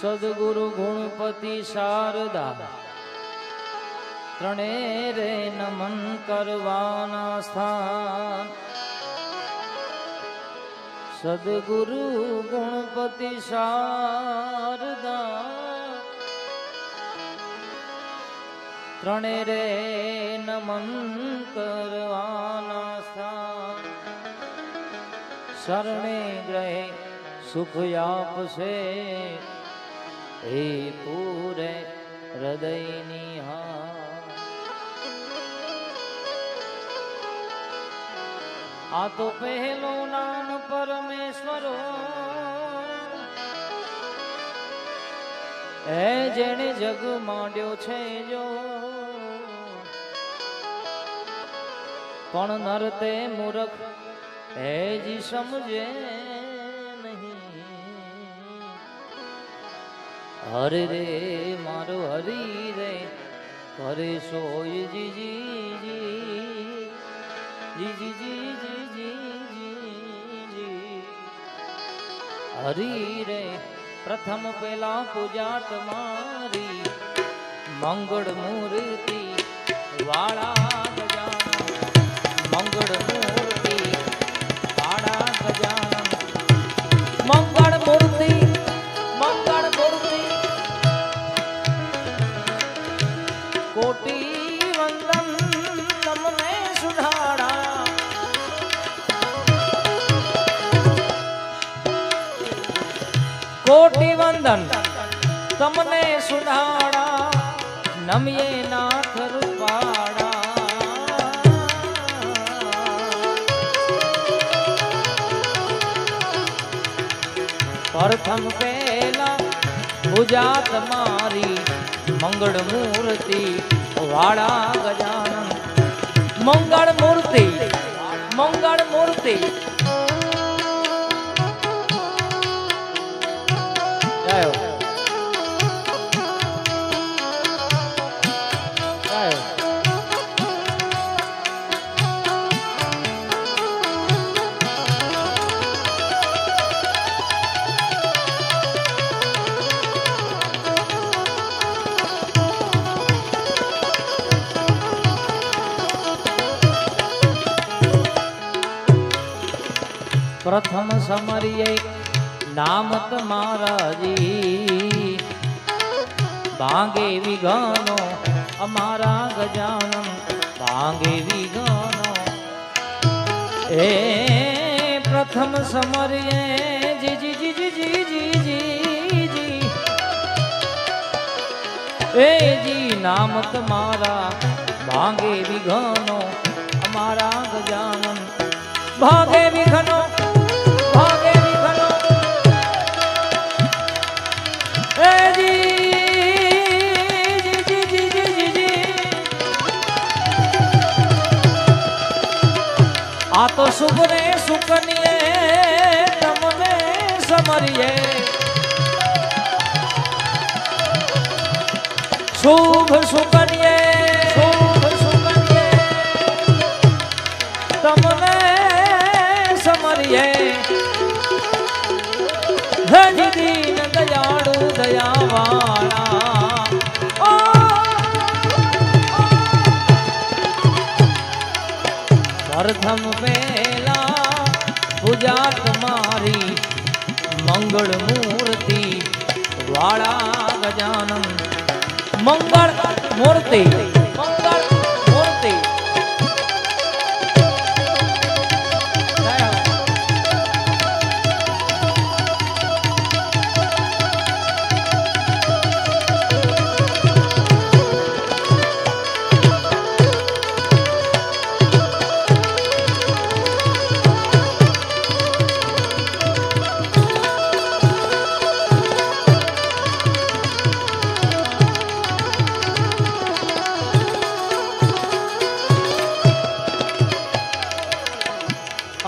સદગુરુ ગુણપતિ શારદા. ત્રણે રે નમન કરવાના સ્થાન. સદગુરુ ગુણપતિ શારદા. ત્રણે રે નમન કરવાના સ્થાન. શરણે ગ્રહે સુખ આપશે. હે પૂરે હૃદયની હા આ તો પહેલો નામ પરમેશ્વરો. એ જેણે જગ માંડ્યો છે જો. પણ નર તે મૂરખ એ જી સમજે. હરે રે મારો હરિ રે, હરે સોય જીજી જીજી જી જી હરી રે, પ્રથમ પેલા પૂજા તમારી મંગળ મૂર્તિ વાળા ગજાન મંગળ મૂર્તિ વાળા ગજાન તમને સુધારા નમીએ નાથ રૂપાડા પ્રથમ પહેલા પૂજા તમારી મંગળ મૂર્તિ, વાળા ગજાનન. મંગળ મૂર્તિ મંગળ મૂર્તિ સમરીએ નામ તમારા જી ભાંગે વિઘનો અમારા ગજાનન ભાંગે વિઘનો એ પ્રથમ સમરીએ જી જી જી જી જી જી જી જી એ જી નામ તમારા ભાંગે વિઘનો અમારા ગજાનન ભાગે વિઘનો આ તો સુખ ને સુકનીએ તમને સમરીએ. શુભ સુકનીએ શુભ સુકનીએ તમને સમરીએ. હજી દીન દયાળુ દયાવાળા. પ્રથમ પહેલા પૂજા તમારી મંગળ મૂર્તિ વાળા ગજાનંદ મંગળ મૂર્તિ.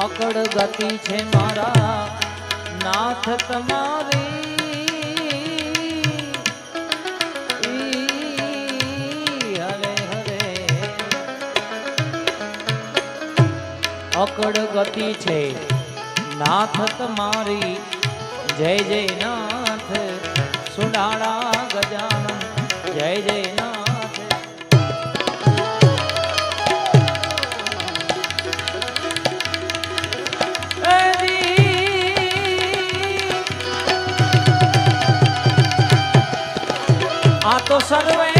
અકળ ગતિ છે મારા. નાથ તમારી. હરે હરે. અકળ ગતિ છે નાથ તમારી. જય જય નાથ સુડાળા ગજાનન. જય જય આ તો સર્વે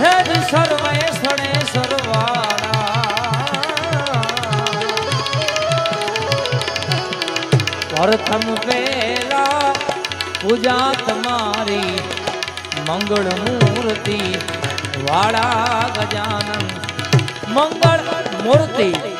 હે જ સર્વે સ્થળે સરવાળા. પ્રથમ પેલા પૂજા તમારી મંગળ મૂર્તિ, વાળા ગજાનન. મંગળ મૂર્તિ.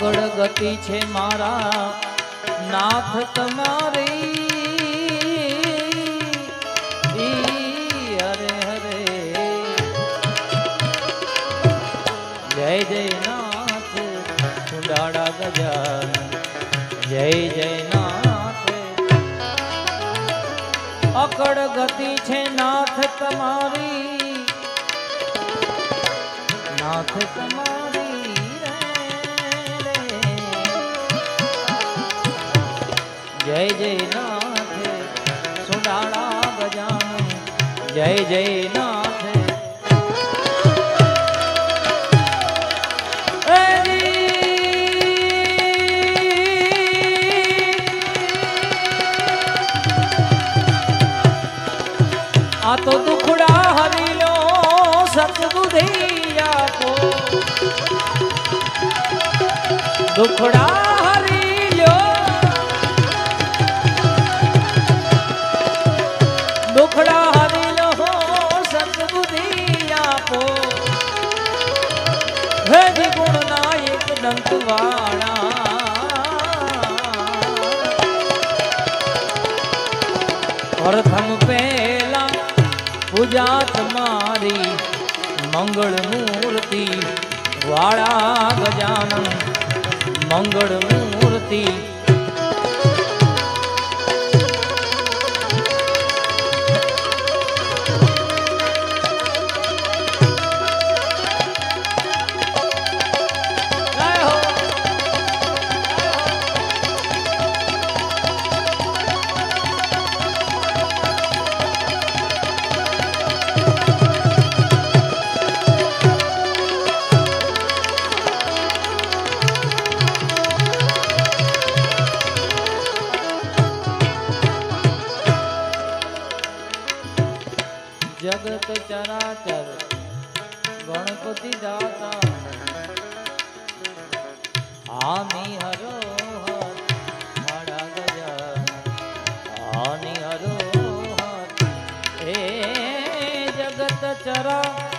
અકળ ગતિ છે મારા નાથ તમારી જય જય નાથ સુડાડા ગજાન જય જય નાથ અકળ ગતિ છે નાથ તમારી નાથ તમારી. જય જય નાથ સુડાળા ગજાન જય જય તો. દુખડા હરી લો સતબુધી આપો દુખડા હરી લો દુખડા પૂજા તમારી મંગળ મૂર્તિ વાળા ગજાનન મંગળ મૂર્તિ જગત ચરાચર ગણપતિ દાતા. આમી હરો ચરા